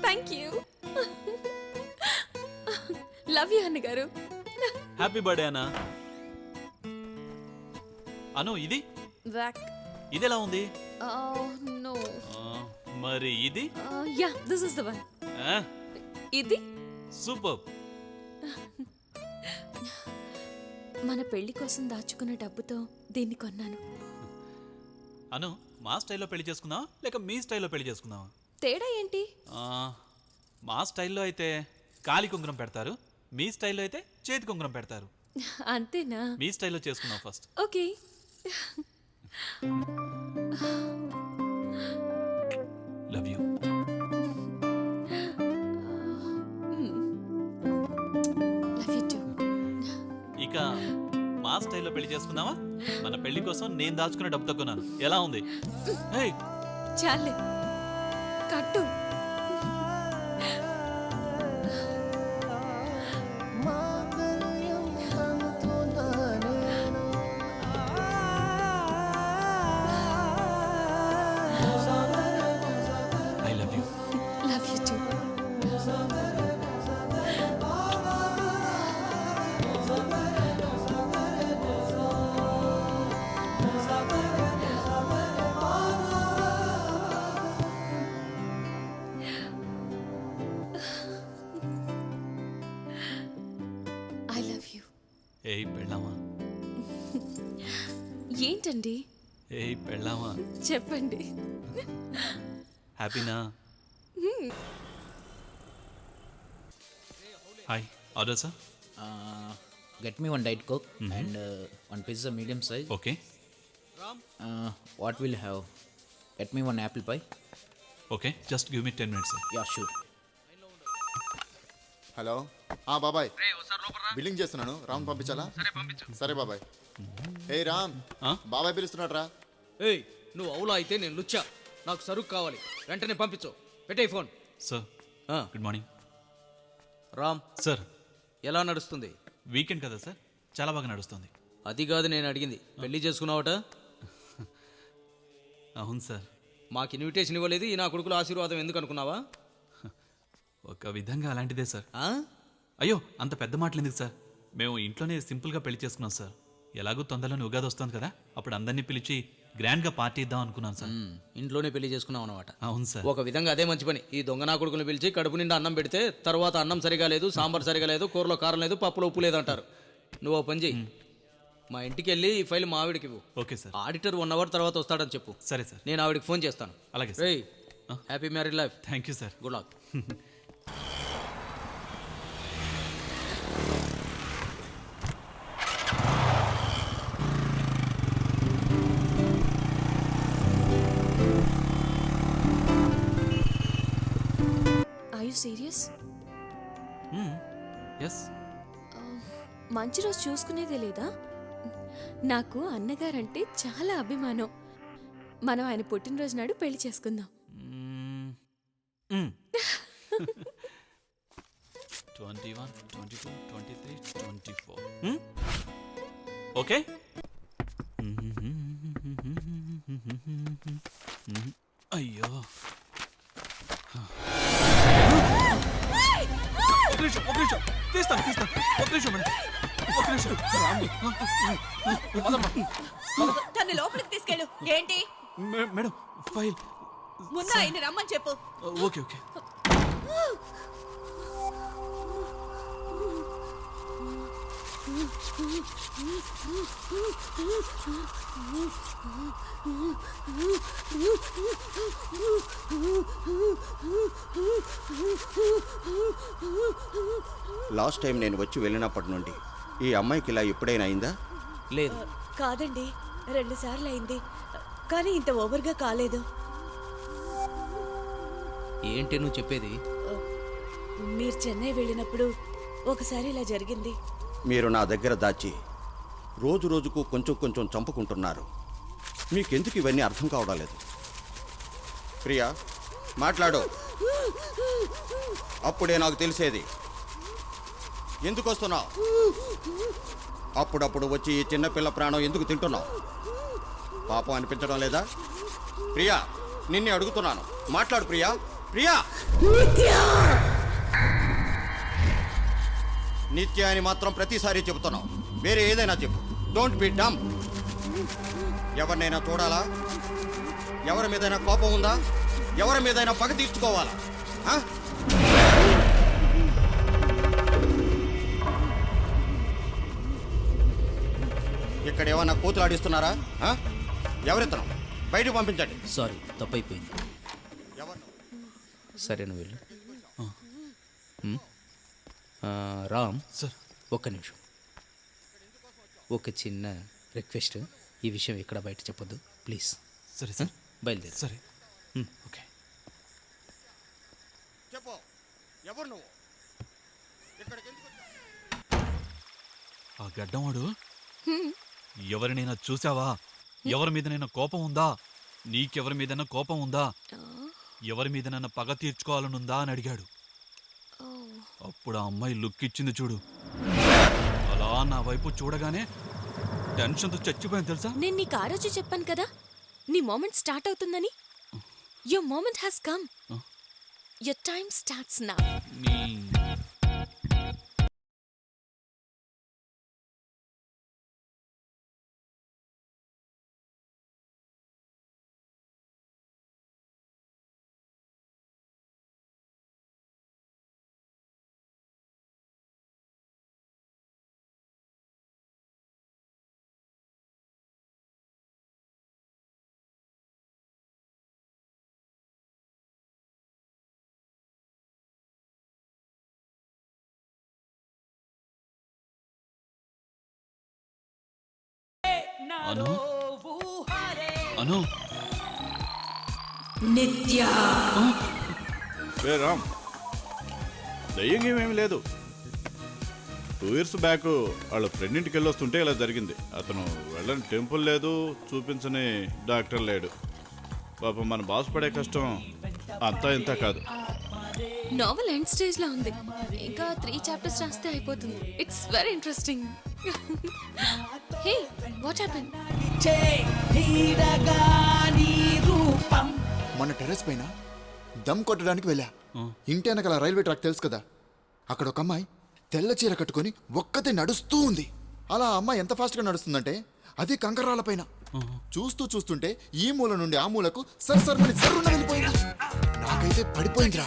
Thank you love you అన్నగారు happy birthday అన్నా అను ఇది? బ్యాక్ ఇది ఎలా ఉంది? నో ఆ, మరి ఇది? Yeah this is the one ఆ, ఇది? సూపర్ మన పెళ్ళి కోసం దాచుకున్న డబ్బుతో దీన్ని కొన్నాను. అను మా స్టైల్లో పెళ్ళి చేసుకుందాం లేక మీ స్టైల్లో పెళ్ళి చేసుకుందామా? తేడా ఏంటి? మా స్టైల్లో అయితే కాలి కుంకురం పెడతారు మీ స్టైల్లో అయితే చేతి కుంకురం పెడతారు. అంతేనా? మీ స్టైల్లో చేసుకుందాం first. Okay. Love you love you too ఇక మా స్టైల్లో పెళ్ళి చేసుకుందామా? మన పెళ్ళి కోసం నేను దాచుకున్న డబ్బు కొన్నాను ఎలా ఉంది? చాలే. కట్టు. ఏయ్ పెళ్ళామా? ఏంటండి? ఏయ్ పెళ్ళామా? చెప్పండి. హ్యాపీనా? Hi order sir? Get me one diet coke and uh, one pizza medium size. Okay. What will have? Get me one apple pie. Okay just give me ten minutes yeah sure. Hello. బాబాయ్. Billing చేస్తున్నాను. రామ్ పంపించాలా? సరే బాబాయ్. ఏ రామ్ ఆ? బాబాయ్ పిలుస్తున్నాడు రా ఏయ్ నువ్వు అవులా అయితే నేను లుచ్చా. నాకు సరుకు కావాలి. వెంటనే పంపించు. పెట్టే ఫోన్. సార్ ఆ, గుడ్ మార్నింగ్. రామ్. సార్. ఎలా నడుస్తుంది? వీకెండ్ కదా సార్. చాలా బాగా నడుస్తుంది. అది కాదు నేను అడిగింది. పెళ్ళి చేసుకున్నావట? అవును సార్. మాకు ఇన్విటేషన్ ఇవ్వలేదు. ఈ నా కొడుకుల ఆశీర్వాదం ఎందుకు అనుకున్నావా? ఒక విధంగా అలాంటిదే సార్. ఆ? అయ్యో అంత పెద్ద మాటలు ఎందుకు సార్? మేము ఇంట్లోనే సింపుల్గా పెళ్ళి చేసుకున్నాం సార్. ఎలాగో తొందరలోనే ఉగాది వస్తుంది కదా అప్పుడు అందరినీ పిలిచి గ్రాండ్గా పార్టీ ఇద్దాం అనుకున్నాను సార్. ఇంట్లోనే పెళ్ళి చేసుకున్నావు అనమాట అవును సార్. ఒక విధంగా అదే మంచి పని. ఈ దొంగ నా కొడుకుని పిలిచి కడుపు నిండా అన్నం పెడితే తర్వాత అన్నం సరిగా లేదు సాంబార్ సరిగా లేదు కూరలో కారం లేదు పప్పులో ఉప్పు లేదు అంటారు నువ్వు ఓ పని చెయ్యి. మా ఇంటికి వెళ్ళి ఈ ఫైల్ మా ఆవిడకి ఇవ్వు. Okay sir. Auditor one hour తర్వాత వస్తాడని చెప్పు. సరే సార్. నేను ఆవిడకి ఫోన్ చేస్తాను. అలాగే సార్. రేయ్ happy married life. Thank you sir. Good luck. You serious yes మంచి రోజు చూసుకునేదే లేదా? నాకు అన్నగారంటే చాలా అభిమానం. మనం ఆయన పుట్టినరోజు నాడు పెళ్ళి చేసుకుందాం. Twenty one twenty two twenty three twenty four okay ఏంటి? Madam file. ముందు ఆయన రమ్మని చెప్పు. Okay okay. లాస్ట్ టైం నేను వచ్చి వెళ్ళినప్పటి నుండి ఈ అమ్మాయికి ఇలా ఎప్పుడైనా అయిందా? లేదు. కాదండి రెండు సార్లు అయింది. కానీ ఇంత ఓవర్గా కాలేదు. ఏంటి నువ్వు చెప్పేది? మీరు చెన్నై వెళ్ళినప్పుడు ఒకసారి ఇలా జరిగింది. మీరు నా దగ్గర దాచి రోజు రోజుకు కొంచెం కొంచెం చంపుకుంటున్నారు. మీకెందుకు ఇవన్నీ అర్థం కావడం లేదు? ప్రియా మాట్లాడు. అప్పుడే నాకు తెలిసేది. ఎందుకు వస్తున్నావు? అప్పుడప్పుడు వచ్చి ఈ చిన్నపిల్ల ప్రాణం ఎందుకు తింటున్నావు? పాపం అనిపించడం లేదా? ప్రియా నిన్నే అడుగుతున్నాను. మాట్లాడు ప్రియా. ప్రియా! నిత్య! అని మాత్రం ప్రతిసారి చెబుతున్నావు. వేరే ఏదైనా చెప్పు. డోంట్ బి డమ్ ఎవరినైనా చూడాలా? ఎవరి మీదైనా కోపం ఉందా? ఎవరి మీదైనా పగ తీర్చుకోవాలా? ఆ? ఇక్కడ ఏమన్నా ఆ? ఎవరితను? బయటకు పంపించండి. సారీ తప్పైపోయింది. ఎవరు సరే నువ్వు వెళ్ళు? ఆ, రామ్ సార్. ఒక్క నిమిషం. ఒక చిన్న రిక్వెస్ట్. ఈ విషయం ఇక్కడ బయట చెప్పొద్దు. ప్లీజ్. సరే సార్. బయలుదేరు. సరే. హ్మ్. ఓకే. చెప్పు. ఎవరు నువ్వు? ఇక్కడికి ఎందుకు వచ్చావు? ఆ గడ్డంవాడు? ఎవరినైనా చూసావా? ఎవరి మీదనైనా కోపం ఉందా? నీకెవరి మీదైనా కోపం ఉందా? ఎవరి మీదనైనా పగ తీర్చుకోవాలనుందా అని అడిగాడు. అప్పుడు ఆ అమ్మాయి లుక్ ఇచ్చింది చూడు. అలా నా వైపు చూడగానే టెన్షన్తో చచ్చిపోయాను తెలుసా? నేను నీకు ఆ రోజు చెప్పాను కదా? నీ మూమెంట్ స్టార్ట్ అవుతుందని? Your moment has come your time starts నా అను? అను? రే రామ్ దయ్యం ఏమీ లేదు. టూ ఇయర్స్ బ్యాక్ వాళ్ళ ఫ్రెండ్ ఇంటికి వెళ్ళొస్తుంటే ఇలా జరిగింది. అతను వెళ్ళని టెంపుల్ లేదు చూపించని డాక్టర్ లేడు. పాపం మన బాస్ పడే కష్టం అంతా ఇంత కాదు. నావెల్ ఎండ్ స్టేజ్లో ఉంది. ఇంకా త్రీ చాప్టర్స్ రాస్తే అయిపోతుంది. It's very interesting hey what happen మన టెర్రస్ పైన దమ్ కొట్టడానికి వెళ్ళా. ఇంటి వెనకాల రైల్వే ట్రాక్ తెలుసు కదా? అక్కడ ఒక అమ్మాయి తెల్ల చీర కట్టుకొని ఒక్కతే నడుస్తూ ఉంది. అలా అమ్మాయి ఎంత ఫాస్ట్గా నడుస్తుందంటే అది కంకరాల పైన. చూస్తూ చూస్తుంటే ఈ మూల నుండి ఆ మూలకు సర్ సర్ మని సర్రున వెళ్ళిపోయింది నాకైతే పడిపోయిందిరా.